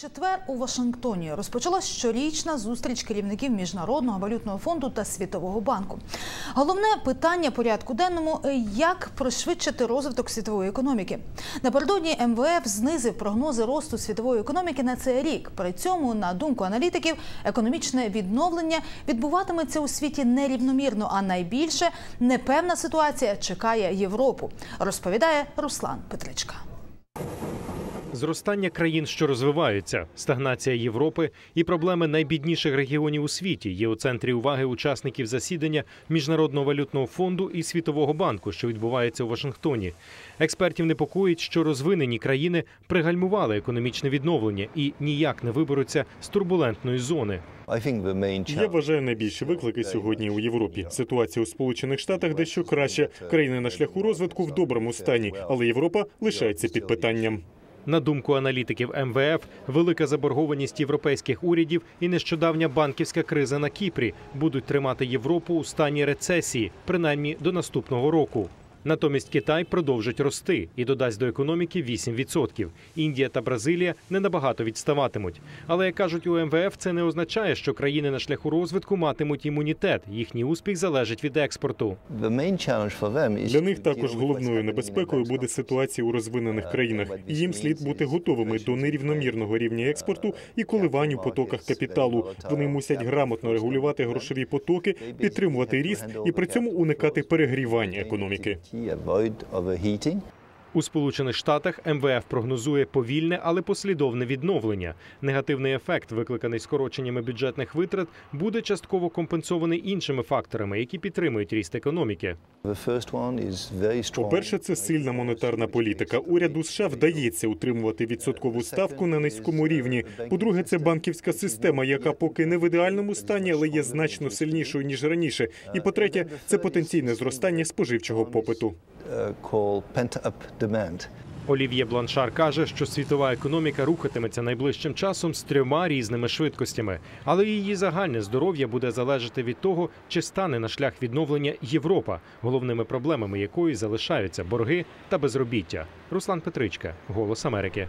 Четвер у Вашингтоні розпочалась щорічна зустріч керівників Міжнародного валютного фонду та Світового банку. Головне питання порядку денному – як пришвидшити розвиток світової економіки. Напередодні МВФ знизив прогнози росту світової економіки на цей рік. При цьому, на думку аналітиків, економічне відновлення відбуватиметься у світі нерівномірно, а найбільше непевна ситуація чекає Європу. Розповідає Руслан Петричка. Зростання країн, що розвиваються, стагнація Європи і проблеми найбідніших регіонів у світі є у центрі уваги учасників засідання Міжнародного валютного фонду і Світового банку, що відбувається у Вашингтоні. Експертів непокоїть, що розвинені країни пригальмували економічне відновлення і ніяк не виберуться з турбулентної зони. Я вважаю найбільші виклики сьогодні у Європі. Ситуація у Сполучених Штатах дещо краще. Країни на шляху розвитку в доброму стані, але Європа лишається під питанням. На думку аналітиків МВФ, велика заборгованість європейських урядів і нещодавня банківська криза на Кіпрі будуть тримати Європу у стані рецесії, принаймні до наступного року. Натомість Китай продовжить рости і додасть до економіки 8%. Індія та Бразилія не набагато відставатимуть. Але як кажуть у МВФ, це не означає, що країни на шляху розвитку матимуть імунітет. Їхній успіх залежить від експорту. Для них також головною небезпекою буде ситуація у розвинених країнах. Їм слід бути готовими до нерівномірного рівня експорту і коливань у потоках капіталу. Вони мусять грамотно регулювати грошові потоки, підтримувати ріст і при цьому уникати перегрівання економіки. avoid overheating. У Сполучених Штатах МВФ прогнозує повільне, але послідовне відновлення. Негативний ефект, викликаний скороченнями бюджетних витрат, буде частково компенсований іншими факторами, які підтримують ріст економіки. По-перше, це сильна монетарна політика. Уряду США вдається утримувати відсоткову ставку на низькому рівні. По-друге, це банківська система, яка поки не в ідеальному стані, але є значно сильнішою ніж раніше. І по-третє, це потенційне зростання споживчого попиту. Олів'є Бланшар каже, що світова економіка рухатиметься найближчим часом з трьома різними швидкостями, але її загальне здоров'я буде залежати від того, чи стане на шлях відновлення Європа, головними проблемами якої залишаються борги та безробіття. Руслан Петричка, Голос Америки.